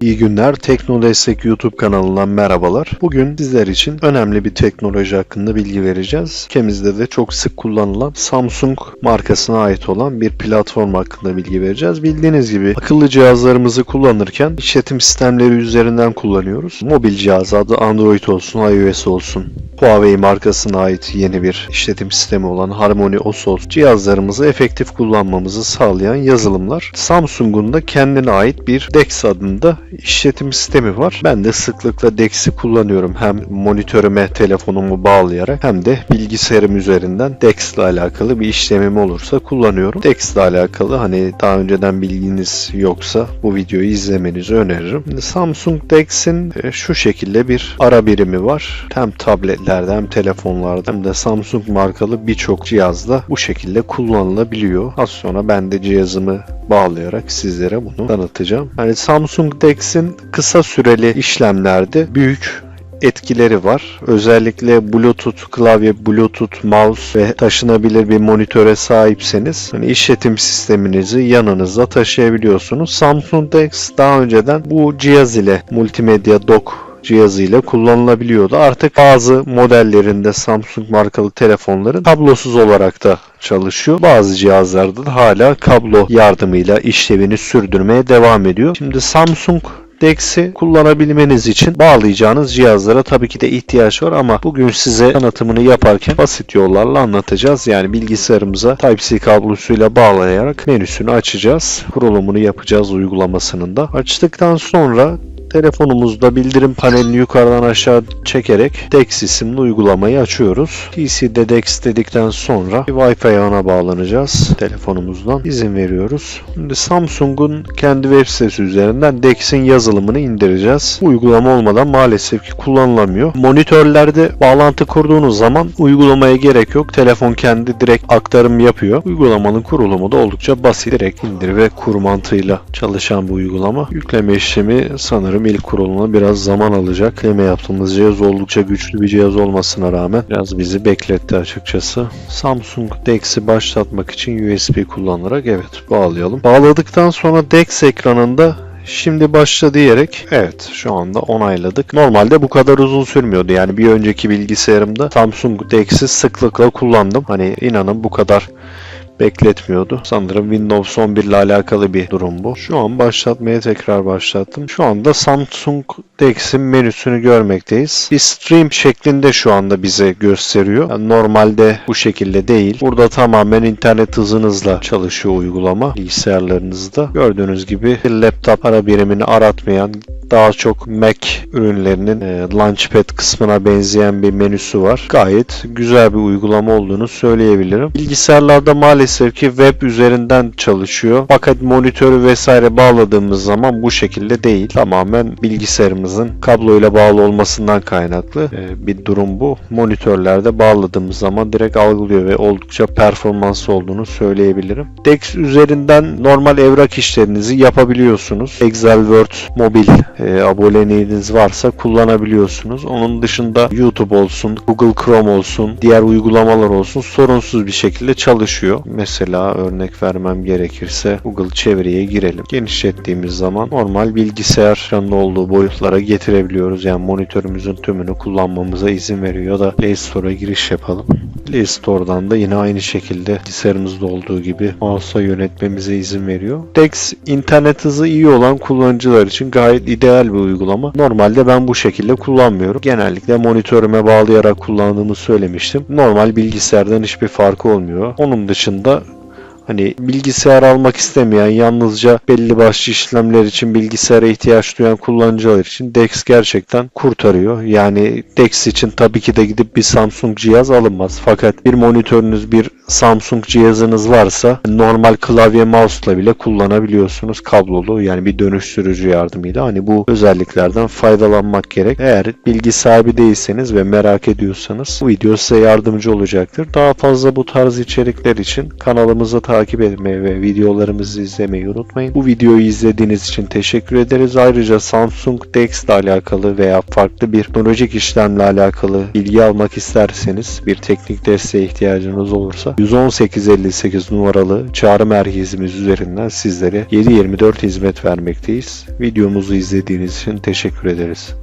İyi günler. Tekno Destek YouTube kanalından merhabalar. Bugün sizler için önemli bir teknoloji hakkında bilgi vereceğiz. Ülkemizde de çok sık kullanılan Samsung markasına ait olan bir platform hakkında bilgi vereceğiz. Bildiğiniz gibi akıllı cihazlarımızı kullanırken işletim sistemleri üzerinden kullanıyoruz. Mobil cihaz adı Android olsun, iOS olsun, Huawei markasına ait yeni bir işletim sistemi olan Harmony OS olsun cihazlarımızı efektif kullanmamızı sağlayan yazılımlar. Samsung'un da kendine ait bir DeX adında işletim sistemi var. Ben de sıklıkla DeX'i kullanıyorum. Hem monitörüme telefonumu bağlayarak hem de bilgisayarım üzerinden DeX ile alakalı bir işlemim olursa kullanıyorum. DeX ile alakalı hani daha önceden bilginiz yoksa bu videoyu izlemenizi öneririm. Samsung DeX'in e, şu şekilde bir ara birimi var. Hem tabletlerde hem telefonlarda hem de Samsung markalı birçok cihazda bu şekilde kullanılabiliyor. Az sonra ben de cihazımı bağlayarak sizlere bunu tanıtacağım. Yani Samsung DeX'in kısa süreli işlemlerde büyük etkileri var. Özellikle Bluetooth klavye, Bluetooth mouse ve taşınabilir bir monitöre sahipseniz hani işletim sisteminizi yanınızda taşıyabiliyorsunuz. Samsung DeX daha önceden bu cihaz ile multimedya dock cihazıyla kullanılabiliyordu. Artık bazı modellerinde Samsung markalı telefonların kablosuz olarak da çalışıyor. Bazı cihazlarda da hala kablo yardımıyla işlevini sürdürmeye devam ediyor. Şimdi Samsung DeX'i kullanabilmeniz için bağlayacağınız cihazlara tabii ki de ihtiyaç var ama bugün size tanıtımını yaparken basit yollarla anlatacağız. Yani bilgisayarımıza Type-C kablosuyla bağlayarak menüsünü açacağız. Kurulumunu yapacağız uygulamasının da. Açtıktan sonra telefonumuzda bildirim panelini yukarıdan aşağı çekerek DeX isimli uygulamayı açıyoruz. PC'de DeX dedikten sonra Wi-Fi ağına bağlanacağız telefonumuzdan. izin veriyoruz. Şimdi Samsung'un kendi web sitesi üzerinden DeX'in yazılımını indireceğiz. Bu uygulama olmadan maalesef ki kullanılamıyor. Monitörlerde bağlantı kurduğunuz zaman uygulamaya gerek yok. Telefon kendi direkt aktarım yapıyor. Uygulamanın kurulumu da oldukça basit. Direkt indir ve kur mantığıyla çalışan bu uygulama. Yükleme işlemi sanırım ilk kurulumuna biraz zaman alacak. Yükleme yaptığımız cihaz oldukça güçlü bir cihaz olmasına rağmen biraz bizi bekletti açıkçası. Samsung DeX'i başlatmak için USB kullanarak evet bağlayalım. Bağladıktan sonra DeX ekranında Şimdi başla diyerek evet şu anda onayladık. Normalde bu kadar uzun sürmüyordu. Yani bir önceki bilgisayarımda Samsung DeX'i sıklıkla kullandım. Hani inanın bu kadar bekletmiyordu. Sanırım Windows 11 ile alakalı bir durum bu. Şu an başlatmaya tekrar başlattım. Şu anda Samsung DeX'in menüsünü görmekteyiz. Bir stream şeklinde şu anda bize gösteriyor. Yani normalde bu şekilde değil. Burada tamamen internet hızınızla çalışıyor uygulama bilgisayarlarınızda. Gördüğünüz gibi laptop ara birimini aratmayan daha çok Mac ürünlerinin e, Launchpad kısmına benzeyen bir menüsü var. Gayet güzel bir uygulama olduğunu söyleyebilirim. Bilgisayarlarda maalesef ki web üzerinden çalışıyor. Fakat monitörü vesaire bağladığımız zaman bu şekilde değil. Tamamen bilgisayarımızın kabloyla bağlı olmasından kaynaklı e, bir durum bu. Monitörlerde bağladığımız zaman direkt algılıyor ve oldukça performanslı olduğunu söyleyebilirim. DeX üzerinden normal evrak işlerinizi yapabiliyorsunuz. Excel, Word, mobil e, aboneliğiniz varsa kullanabiliyorsunuz. Onun dışında YouTube olsun, Google Chrome olsun, diğer uygulamalar olsun sorunsuz bir şekilde çalışıyor. Mesela örnek vermem gerekirse Google çevreye girelim. Genişlettiğimiz zaman normal bilgisayarın olduğu boyutlara getirebiliyoruz. Yani monitörümüzün tümünü kullanmamıza izin veriyor da Play Store'a giriş yapalım. Play Store'dan da yine aynı şekilde bilgisayarımızda olduğu gibi mouse'a yönetmemize izin veriyor. Dex internet hızı iyi olan kullanıcılar için gayet ideal bir uygulama. Normalde ben bu şekilde kullanmıyorum. Genellikle monitörüme bağlayarak kullandığımı söylemiştim. Normal bilgisayardan hiçbir farkı olmuyor. Onun dışında Hani bilgisayar almak istemeyen, yalnızca belli başlı işlemler için bilgisayara ihtiyaç duyan kullanıcılar için DeX gerçekten kurtarıyor. Yani DeX için tabii ki de gidip bir Samsung cihaz alınmaz. Fakat bir monitörünüz, bir Samsung cihazınız varsa normal klavye mouse'la bile kullanabiliyorsunuz kablolu yani bir dönüştürücü yardımıyla. Hani bu özelliklerden faydalanmak gerek. Eğer bilgi sahibi değilseniz ve merak ediyorsanız bu video size yardımcı olacaktır. Daha fazla bu tarz içerikler için kanalımıza takip takip etmeyi ve videolarımızı izlemeyi unutmayın. Bu videoyu izlediğiniz için teşekkür ederiz. Ayrıca Samsung Dex ile alakalı veya farklı bir teknolojik işlemle alakalı bilgi almak isterseniz bir teknik desteğe ihtiyacınız olursa 11858 numaralı çağrı merkezimiz üzerinden sizlere 7/24 hizmet vermekteyiz. Videomuzu izlediğiniz için teşekkür ederiz.